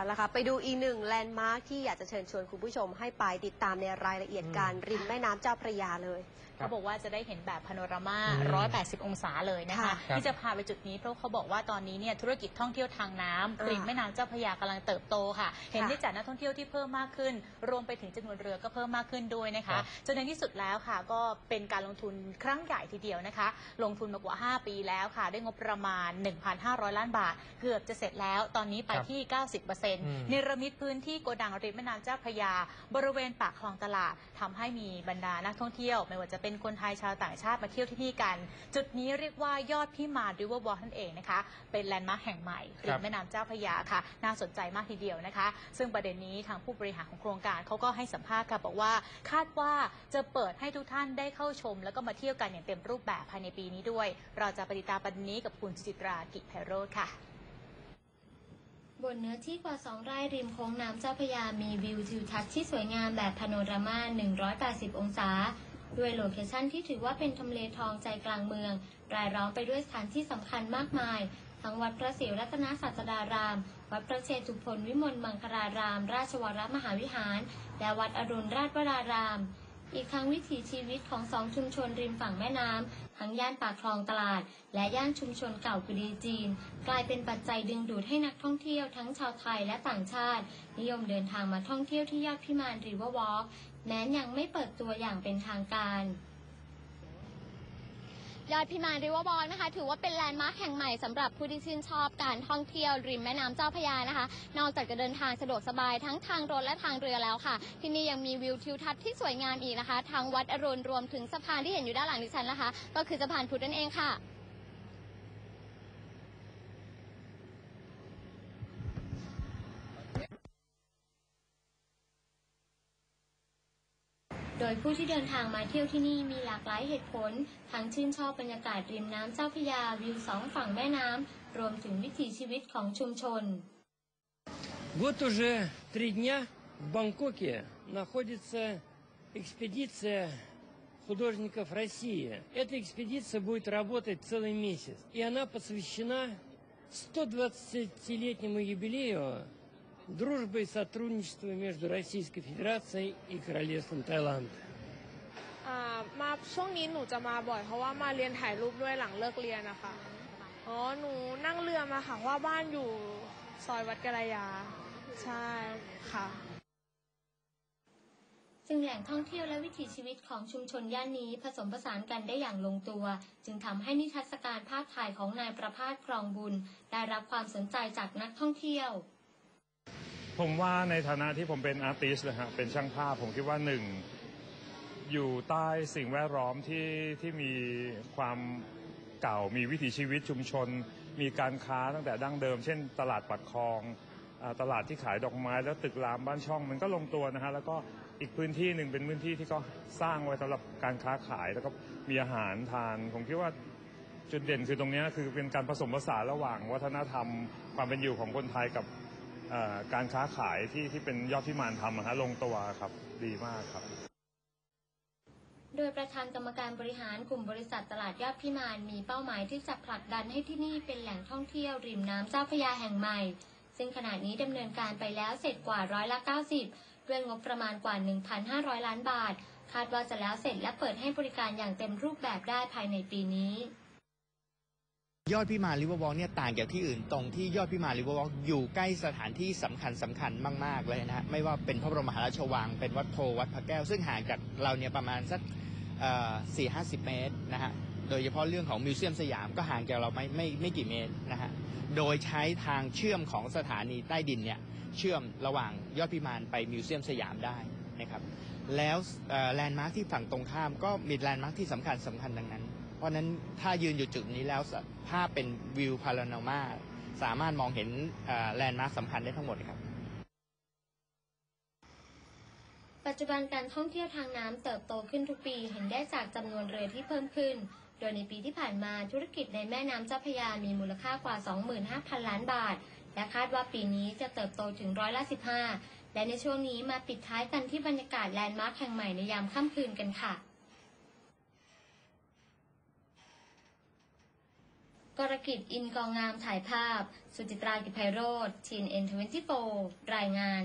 เอาละค่ะไปดูอีกหนึ่งแลนด์มาร์คที่อยากจะเชิญชวนคุณผู้ชมให้ไปติดตามในรายละเอียดการริมแม่น้ำเจ้าพระยาเลย เขาบอกว่าจะได้เห็นแบบพาโนรามาอืม180 องศาเลยนะคะค่ะครับที่จะพาไปจุดนี้เพราะเขาบอกว่าตอนนี้เนี่ยธุรกิจท่องเที่ยวทางน้ำอ่าริมแม่น้ำเจ้าพระยากำลังเติบโตค่ะ เห็นค่ะได้จากนักท่องเที่ยวที่เพิ่มมากขึ้น รวมไปถึงจำนวนเรือก็เพิ่มมากขึ้นด้วยนะครัคะบจนในที่สุดแล้วค่ะ ก็เป็นการลงทุนครั้งใหญ่ทีเดียวนะคะ ลงทุนมากว่า 5 ปีแล้วค่ะ ได้งบประมาณ 1,500 ล้านบาท เกือบจะเสร็จแล้ว ตอนนี้ไปครับที่ 90%อืมเนรมิตพื้นที่โกดังริมแม่น้ำเจ้าพระยา บริเวณปากคลองตลาดทำให้มีบรรดานักท่องเที่ยว ไม่ว่าจะเป็นคนไทยชาวต่างชาติมาเที่ยวที่นี่กัน จุดนี้เรียกว่ายอดพิมานริเวอร์วอล์นั่นเองนะคะ เป็นแลนด์มาร์คแห่งใหม่ริมแม่น้ำเจ้าพระยาค่ะ น่าสนใจมากทีเดียวนะคะ ซึ่งประเด็นนี้ทางผู้บริหารของโครงการเขาก็ให้สัมภาษณ์ค่ะบอกว่า คาดว่าจะเปิดให้ทุกท่านได้เข้าชม แล้วก็มาเที่ยวกันอย่างเต็มรูปแบบภายในปีนี้ด้วย เราจะไปติดตามประเด็นนี้กับคุณสุจิตรากิจไพโรธค่ะบนเนื้อที่กว่า 2 ไร่ริมโค้งน้ำเจ้าพระยามีวิวทิวทัศน์ที่สวยงามแบบพาโนรามา 180 องศา ด้วยโลเคชั่นที่ถือว่าเป็นทำเลทองใจกลางเมือง รายล้อมไปด้วยสถานที่สำคัญมากมาย ทั้งวัดพระศรีรัตนศาสดาราม วัดพระเชตุพนวิมลมังคลาราม ราชวรมหาวิหาร และวัดอรุณราชวราราม อีกทั้งวิถีชีวิตของสองชุมชนริมฝั่งแม่น้ำทั้งย่านปากคลองตลาด และย่านชุมชนเก่ากุดีจีน กลายเป็นปัจจัยดึงดูดให้นักท่องเที่ยวทั้งชาวไทยและต่างชาติ นิยมเดินทางมาท่องเที่ยวที่ยอดพิมานริเวอร์วอล์ก แม้ยังไม่เปิดตัวอย่างเป็นทางการ ยอดพิมานริเวอร์บอลนะคะ ถือว่าเป็นแลนด์มาร์คแห่งใหม่สำหรับผู้ที่ชื่นชอบการท่องเที่ยวริมแม่น้ำเจ้าพระยานะคะ นอกจากจะเดินทางสะดวกสบายทั้งทางรถและทางเรือแล้วค่ะ ที่นี่ยังมีวิวทิวทัศน์ที่สวยงามอีกนะคะ ทางวัดอรุณรวมถึงสะพานที่เห็นอยู่ด้านหลังดิฉันนะคะ ก็คือสะพานพุทธนั่นเองค่ะ โดยผู้ที่เดินทางมาเที่ยวที่นี่มีหลากหลายเหตุผล ทั้งชื่นชอบบรรยากาศริมน้ำเจ้าพระยาวิวสองฝั่งแม่น้ำ รวมถึงวิถีชีวิตของชุมชน Вот уже три дня в Бангкоке находится экспедиция художников России. Эта экспедиция будет работать целый месяц. И она посвящена 120-летнему юбилею дружбы и сотрудничества между Российской Федерацией и Королевством Таиланд. อ่ามาช่วงนี้หนูจะมาบ่อยเพราะว่ามาเรียนถ่ายรูปด้วยหลังเลิกเรียนนะคะ อ๋อ หนูนั่งเรือมาค่ะเพราะว่าบ้านอยู่ซอยวัดกระยา ใช่ค่ะ ซึ่งแหล่งท่องเที่ยวและวิถีชีวิตของชุมชนย่านนี้ผสมผสานกันได้อย่างลงตัว จึงทำให้นิทรรศการภาพถ่ายของนายประภาสครองบุญ ได้รับความสนใจจากนักท่องเที่ยว ผมว่าในฐานะที่ผมเป็นอาร์ติสต์นะฮะเป็นช่างภาพผมคิดว่าหนึ่งอยู่ใต้สิ่งแวดล้อมที่ที่มีความเก่ามีวิถีชีวิตชุมชน มีการค้าตั้งแต่ดั้งเดิม เช่น ตลาดปักคลองอตลาดที่ขายดอกไม้แล้วตึกรามบ้านช่องมันก็ลงตัวนะฮะแล้วก็อีกพื้นที่หนึ่งเป็นพื้นที่ที่ก็สร้างไว้สำหรับการค้าขายแล้วก็มีอาหารทาน ผมคิดว่าจุดเด่นคือตรงนี้คือเป็นการผสมผสานระหว่างวัฒนธรรม ความเป็นอยู่ของคนไทยกับ การค้าขายที่ที่เป็นยอดพิมานทำอะฮะลงตัวครับดีมากครับ โดยประธานกรรมการบริหารกลุ่มบริษัทตลาดยอดพิมานมีเป้าหมายที่จะผลักดันให้ที่นี่เป็นแหล่งท่องเที่ยวริมน้ำเจ้าพระยาแห่งใหม่ ซึ่งขณะนี้ดำเนินการไปแล้วเสร็จกว่าร้อยละ 90 ด้วยงบประมาณกว่า 1,500 ล้านบาท คาดว่าจะแล้วเสร็จและเปิดให้บริการอย่างเต็มรูปแบบได้ภายในปีนี้ ยอดพิมานริเวอร์วอล์กเนี่ยต่างจากที่อื่นตรงที่ยอดพิมานริเวอร์วอล์กอยู่ใกล้สถานที่สำคัญสำคัญมาก ๆ เลยนะฮะไม่ว่าเป็นพระบรมมหาราชวัง เป็นวัดโพวัดพระแก้ว ซึ่งห่างจากเราเนี่ยประมาณสักสี่ห้าสิบเมตรนะฮะโดยเฉพาะเรื่องของมิวเซียมสยามก็ห่างจากเราไม่ไม่ไม่กี่เมตรนะฮะโดยใช้ทางเชื่อมของสถานีใต้ดินเนี่ยเชื่อมระหว่างยอดพิมานไปมิวเซียมสยามได้นะครับแล้วแลนด์มาร์คที่ฝั่งตรงข้ามก็มีแลนด์มาร์คที่สำคัญสำคัญดังนั้น เพราะนั้นถ้ายืนอยู่จุดนี้แล้วภาพเป็นวิวพาราโนมาสามารถมองเห็นแลนด์มาร์คสำคัญได้ทั้งหมดครับ ปัจจุบันการท่องเที่ยวทางน้ำเติบโตขึ้นทุกปีเห็นได้จากจำนวนเรือที่เพิ่มขึ้น โดยในปีที่ผ่านมาธุรกิจในแม่น้ำเจ้าพระยามีมูลค่ากว่า 25,000 ล้านบาท และคาดว่าปีนี้จะเติบโตถึงร้อยละ15และในช่วงนี้มาปิดท้ายกันที่บรรยากาศแลนด์มาร์คแห่งใหม่ในยามค่ำคืนกันค่ะ กรกิจอินกองงามถ่ายภาพ สุจิตรากิจไพโรธทีนเอ็นทเวนตี้โฟรายงาน